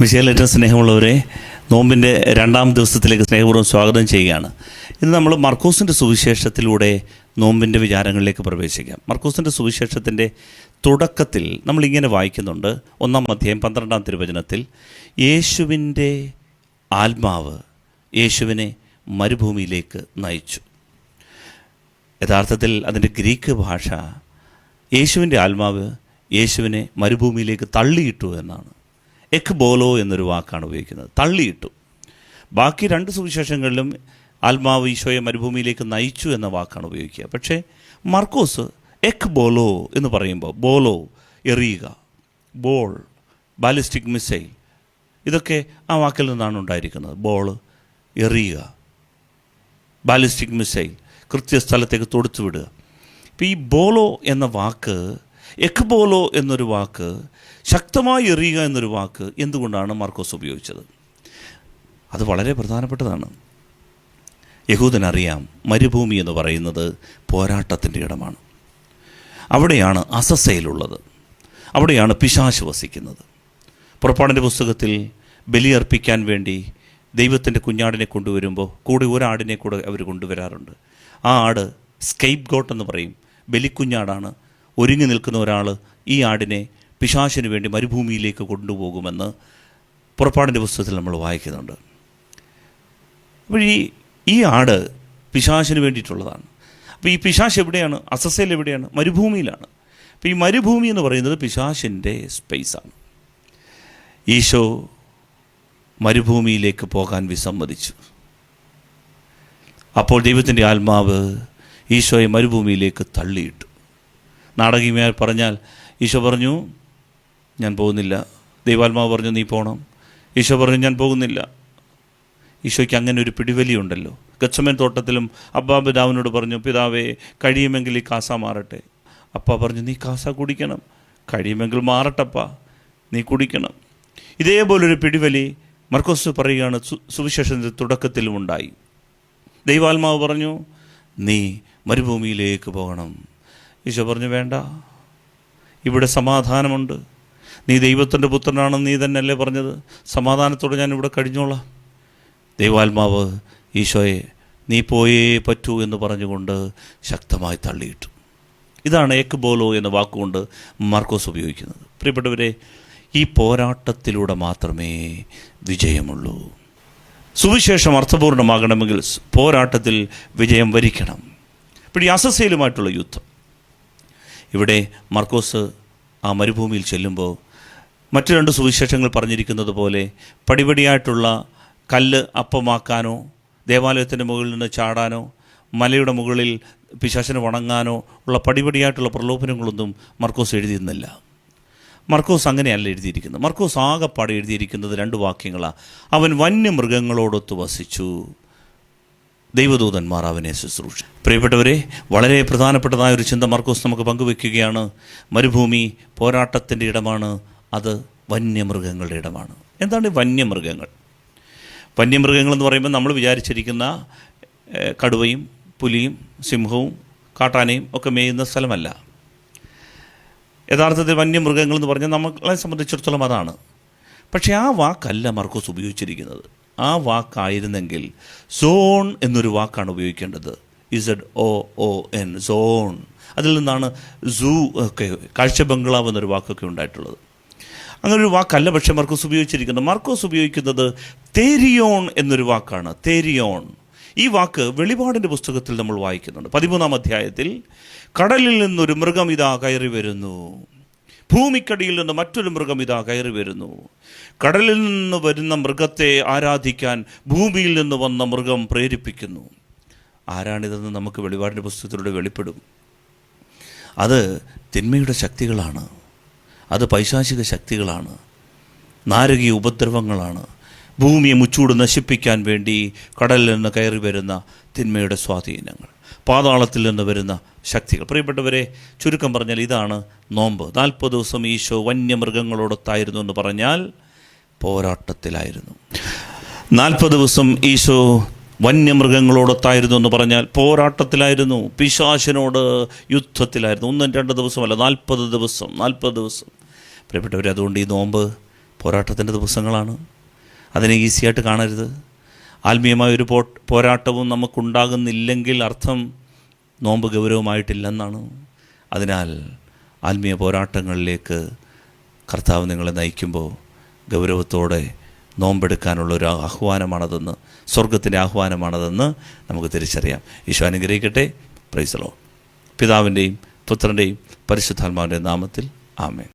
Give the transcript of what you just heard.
വിശേലേറ്റ സ്നേഹമുള്ളവരെ നോമ്പിന്റെ രണ്ടാം ദിവസത്തിലേക്ക് സ്നേഹപൂർവം സ്വാഗതം ചെയ്യുകയാണ്. ഇന്ന് നമ്മൾ മർക്കോസിന്റെ സുവിശേഷത്തിലൂടെ നോമ്പിന്റെ വിചാരങ്ങളിലേക്ക് പ്രവേശിക്കാം. മർക്കോസിന്റെ സുവിശേഷത്തിന്റെ തുടക്കത്തിൽ നമ്മളിങ്ങനെ വായിക്കുന്നുണ്ട്. ഒന്നാം അധ്യായം പന്ത്രണ്ടാം തിരുവചനത്തിൽ യേശുവിന്റെ ആത്മാവ് യേശുവിനെ മരുഭൂമിയിലേക്ക് നയിച്ചു. യഥാർത്ഥത്തിൽ അതിന്റെ ഗ്രീക്ക് ഭാഷ യേശുവിന്റെ ആത്മാവ് യേശുവിനെ മരുഭൂമിയിലേക്ക് തള്ളിയിട്ടു എന്നാണ്. എക് ബോലോ എന്നൊരു വാക്കാണ് ഉപയോഗിക്കുന്നത്. തള്ളിയിട്ടു. ബാക്കി രണ്ട് സുവിശേഷങ്ങളിലും ആത്മാവ് ഈശോയെ മരുഭൂമിയിലേക്ക് നയിച്ചു എന്ന വാക്കാണ് ഉപയോഗിക്കുക. പക്ഷേ മർക്കോസ് എക് ബോലോ എന്ന് പറയുമ്പോൾ ബോലോ എറിയുക ബോൾ ബാലിസ്റ്റിക് മിസൈൽ ഇതൊക്കെ ആ വാക്കിൽ നിന്നാണ് ഉണ്ടായിരിക്കുന്നത്. ബോൾ എറിയുക ബാലിസ്റ്റിക് മിസൈൽ കൃത്യസ്ഥലത്തേക്ക് തൊടുത്തു വിടുക ഇപ്പോൾ ഈ ബോളോ എന്ന വാക്ക് എക് ബോലോ എന്നൊരു വാക്ക് ശക്തമായി എറിയുക എന്നൊരു വാക്ക് എന്തുകൊണ്ടാണ് മാർക്കോസ് ഉപയോഗിച്ചത്? അത് വളരെ പ്രധാനപ്പെട്ടതാണ്. യഹൂദനറിയാം മരുഭൂമി എന്ന് പറയുന്നത് പോരാട്ടത്തിന്റെ ഇടമാണ്. അവിടെയാണ് അസസയിലുള്ളത്. അവിടെയാണ് പിശാശ് വസിക്കുന്നത്. പുറപ്പാടിന്റെ പുസ്തകത്തിൽ ബലിയർപ്പിക്കാൻ വേണ്ടി ദൈവത്തിന്റെ കുഞ്ഞാടിനെ കൊണ്ടുവരുമ്പോൾ കൂടെ ഒരാടിനെ കൂടെ അവർ കൊണ്ടുവരാറുണ്ട്. ആ ആട് സ്കൈപ്പ് ഗോട്ട് എന്ന് പറയും. ബലിക്കുഞ്ഞാടാണ് ഒരുങ്ങി നിൽക്കുന്ന ഒരാൾ ഈ ആടിനെ പിശാശിനു വേണ്ടി മരുഭൂമിയിലേക്ക് കൊണ്ടുപോകുമെന്ന് പുറപ്പാടിന്റെ പുസ്തകത്തിൽ നമ്മൾ വായിക്കുന്നുണ്ട്. അപ്പോൾ ഈ ഈ ആട് പിശാശിന് വേണ്ടിയിട്ടുള്ളതാണ്. അപ്പോൾ ഈ പിശാശ് എവിടെയാണ്? അസസയിൽ എവിടെയാണ്? മരുഭൂമിയിലാണ്. അപ്പോൾ ഈ മരുഭൂമി എന്ന് പറയുന്നത് പിശാശിന്റെ സ്പേസാണ്. ഈശോ മരുഭൂമിയിലേക്ക് പോകാൻ വിസമ്മതിച്ചു. അപ്പോൾ ദൈവത്തിന്റെ ആത്മാവ് ഈശോയെ മരുഭൂമിയിലേക്ക് തള്ളിയിട്ടു. നാടകീയമായി പറഞ്ഞാൽ ഈശോ പറഞ്ഞു ഞാൻ പോകുന്നില്ല. ദൈവാത്മാവ് പറഞ്ഞു നീ പോകണം ഈശോ പറഞ്ഞു ഞാൻ പോകുന്നില്ല. ഈശോയ്ക്ക് അങ്ങനെ ഒരു പിടിവലിയുണ്ടല്ലോ. ഗച്ചമൻ തോട്ടത്തിലും അബ്ബാ പിതാവിനോട് പറഞ്ഞു പിതാവേ കഴിയുമെങ്കിൽ ഈ കാസ മാറട്ടെ. അപ്പ പറഞ്ഞു നീ കാസ കുടിക്കണം. കഴിയുമെങ്കിൽ മാറട്ടപ്പ. നീ കുടിക്കണം. ഇതേപോലൊരു പിടിവലി മർക്കോസ് പറയുകയാണ് സുവിശേഷത്തിന്റെ തുടക്കത്തിലും ഉണ്ടായി. ദൈവാത്മാവ് പറഞ്ഞു നീ മരുഭൂമിയിലേക്ക് പോകണം. ഈശോ പറഞ്ഞു വേണ്ട. ഇവിടെ സമാധാനമുണ്ട്. നീ ദൈവത്തിന്റെ പുത്രനാണെന്ന് നീ തന്നെയല്ലേ പറഞ്ഞത്? സമാധാനത്തോടെ ഞാൻ ഇവിടെ കഴിഞ്ഞോളാം. ദൈവാത്മാവ് ഈശോയെ നീ പോയേ പറ്റൂ എന്ന് പറഞ്ഞുകൊണ്ട് ശക്തമായി തള്ളിയിട്ടു. ഇതാണ് ഏക്ക് ബോലോ എന്ന വാക്കുകൊണ്ട് മാർക്കോസ് ഉപയോഗിക്കുന്നത്. പ്രിയപ്പെട്ടവരെ ഈ പോരാട്ടത്തിലൂടെ മാത്രമേ വിജയമുള്ളൂ. സുവിശേഷം അർത്ഥപൂർണമാകണമെങ്കിൽ പോരാട്ടത്തിൽ വിജയം വരിക്കണം. ഇപ്പോൾ ഈ അസസയിലുമായിട്ടുള്ള യുദ്ധം. ഇവിടെ മർക്കോസ് ആ മരുഭൂമിയിൽ ചെല്ലുമ്പോൾ മറ്റു രണ്ട് സുവിശേഷങ്ങൾ പറഞ്ഞിരിക്കുന്നത് പോലെ പടിപടിയായിട്ടുള്ള കല്ല് അപ്പമാക്കാനോ ദേവാലയത്തിന്റെ മുകളിൽ നിന്ന് ചാടാനോ മലയുടെ മുകളിൽ പിശാചിനെ വണങ്ങാനോ ഉള്ള പടിപടിയായിട്ടുള്ള പ്രലോഭനങ്ങളൊന്നും മർക്കോസ് എഴുതിയിരുന്നില്ല. മർക്കോസ് അങ്ങനെയല്ല എഴുതിയിരിക്കുന്നത്. മർക്കോസ് ആകെപ്പാടെ എഴുതിയിരിക്കുന്നത് രണ്ട് വാക്യങ്ങളാണ് അവൻ വന്യമൃഗങ്ങളോടൊത്ത് വസിച്ചു. ദൈവദൂതന്മാർ അവനെ ശുശ്രൂഷ. പ്രിയപ്പെട്ടവരെ വളരെ പ്രധാനപ്പെട്ടതായ ഒരു ചിന്ത മർക്കോസ് നമുക്ക് പങ്കുവെക്കുകയാണ്. മരുഭൂമി പോരാട്ടത്തിന്റെ ഇടമാണ് അത് വന്യമൃഗങ്ങളുടെ ഇടമാണ്. എന്താണ് വന്യമൃഗങ്ങൾ? വന്യമൃഗങ്ങൾ എന്ന് പറയുമ്പോൾ നമ്മൾ വിചാരിച്ചിരിക്കുന്ന കടുവയും പുലിയും സിംഹവും കാട്ടാനയും ഒക്കെ മേയുന്ന സ്ഥലമല്ല. യഥാർത്ഥത്തിൽ വന്യമൃഗങ്ങളെന്ന് പറഞ്ഞാൽ നമ്മളെ സംബന്ധിച്ചിടത്തോളം അതാണ്. പക്ഷേ ആ വാക്കല്ല മർക്കോസ് ഉപയോഗിച്ചിരിക്കുന്നത്. ആ വാക്കായിരുന്നെങ്കിൽ സോൺ എന്നൊരു വാക്കാണ് ഉപയോഗിക്കേണ്ടത്. Z O O N zone. അതിൽ നിന്നാണ് സൂ ഒക്കെ കാഴ്ച ബംഗ്ലാവ് എന്നൊരു വാക്കൊക്കെ ഉണ്ടായിട്ടുള്ളത്. അങ്ങനെ ഒരു വാക്കല്ല പക്ഷെ മർക്കോസ് ഉപയോഗിച്ചിരിക്കുന്നത്. മർക്കോസ് ഉപയോഗിക്കുന്നത് തേരിയോൺ എന്നൊരു വാക്കാണ്. തേരിയോൺ. ഈ വാക്ക് വെളിപാടിന്റെ പുസ്തകത്തിൽ നമ്മൾ വായിക്കുന്നുണ്ട്. പതിമൂന്നാം അധ്യായത്തിൽ കടലിൽ നിന്നൊരു മൃഗം ഇതാ കയറി വരുന്നു. ഭൂമിക്കടിയിൽ നിന്ന് മറ്റൊരു മൃഗം ഇതാ കയറി വരുന്നു. കടലിൽ നിന്ന് വരുന്ന മൃഗത്തെ ആരാധിക്കാൻ ഭൂമിയിൽ നിന്ന് വന്ന മൃഗം പ്രേരിപ്പിക്കുന്നു. ആരാണിതെന്ന് നമുക്ക് വെളിപാടിന്റെ പുസ്തകത്തിലൂടെ വെളിപ്പെടും. അത് തിന്മയുടെ ശക്തികളാണ്. അത് പൈശാചിക ശക്തികളാണ്. നാരകീയ ഉപദ്രവങ്ങളാണ്. ഭൂമിയെ മുച്ചൂട് നശിപ്പിക്കാൻ വേണ്ടി കടലിൽ നിന്ന് കയറി വരുന്ന തിന്മയുടെ സ്വാധീനങ്ങൾ. പാതാളത്തിൽ നിന്ന് വരുന്ന ശക്തികൾ. പ്രിയപ്പെട്ടവരെ ചുരുക്കം പറഞ്ഞാൽ ഇതാണ് നോമ്പ്. നാൽപ്പത് ദിവസം ഈശോ വന്യമൃഗങ്ങളോടൊത്തായിരുന്നു എന്ന് പറഞ്ഞാൽ പോരാട്ടത്തിലായിരുന്നു. നാൽപ്പത് ദിവസം ഈശോ വന്യമൃഗങ്ങളോടൊത്തായിരുന്നു എന്ന് പറഞ്ഞാൽ പോരാട്ടത്തിലായിരുന്നു. പിശാശിനോട് യുദ്ധത്തിലായിരുന്നു. ഒന്നും രണ്ട് ദിവസമല്ല നാൽപ്പത് ദിവസം നാൽപ്പത് ദിവസം. പ്രിയപ്പെട്ടവരെ അതുകൊണ്ട് ഈ നോമ്പ് പോരാട്ടത്തിന്റെ ദിവസങ്ങളാണ്. അതിനെ ഈസിയായിട്ട് കാണരുത്. ആത്മീയമായ ഒരു പോ പോരാട്ടവും നമുക്കുണ്ടാകുന്നില്ലെങ്കിൽ അർത്ഥം നോമ്പ് ഗൗരവമായിട്ടില്ലെന്നാണ്. അതിനാൽ ആത്മീയ പോരാട്ടങ്ങളിലേക്ക് കർത്താവ് നിങ്ങളെ നയിക്കുമ്പോൾ ഗൗരവത്തോടെ നോമ്പെടുക്കാനുള്ള ഒരു ആഹ്വാനമാണതെന്ന് സ്വർഗത്തിന്റെ ആഹ്വാനമാണതെന്ന് നമുക്ക് തിരിച്ചറിയാം. ഈശോ അനുഗ്രഹിക്കട്ടെ. പ്രൈസലോ പിതാവിന്റെയും പുത്രന്റെയും പരിശുദ്ധാത്മാവിന്റെ നാമത്തിൽ ആമേൻ.